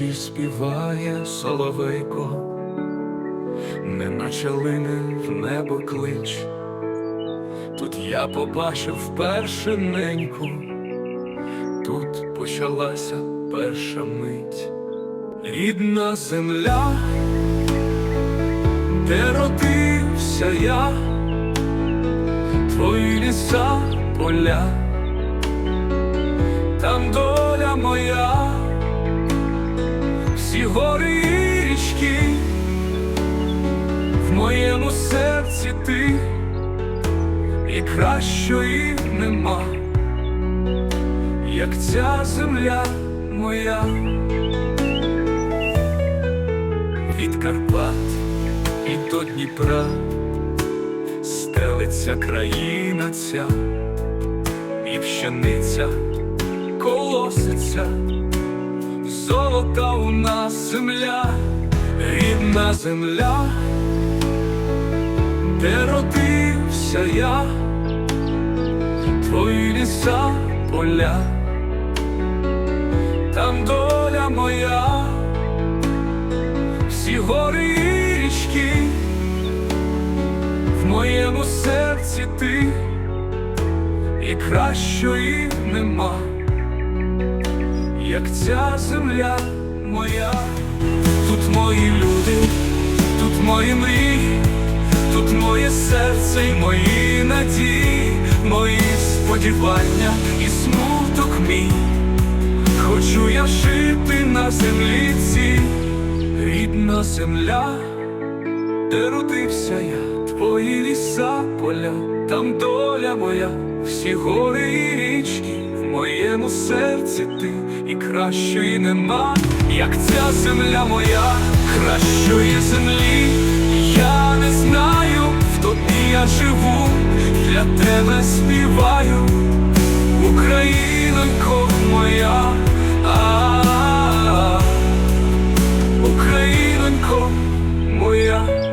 душі співає соловейко, неначе лине в небо клич. Тут я побачив вперше неньку, тут почалася перша мить. Рідна земля, де родився я, твої ліса, поля, там доля моя, всі гори і річки, в моєму серці ти, і кращої нема, як ця земля моя. Від Карпат і до Дніпра стелиться країна ця, і пшениця колоситься, золота у нас земля, рідна земля, де родився я, твої ліса, поля, там доля моя всі гори і річки, в моєму серці ти, і кращої нема, як ця земля моя, тут мої люди, тут мої мрії, тут моє серце і мої надії, мої сподівання і смуток мій. Хочу я жити на землі цій, рідна земля, де родився я, твої ліса, поля, там доля моя, всі гори і річки, в моєму серці ти, і кращої нема, як ця земля моя, кращої землі, я не знаю, в тобі я живу, для тебе співаю, Українко моя, а -а -а. -а. Українко моя.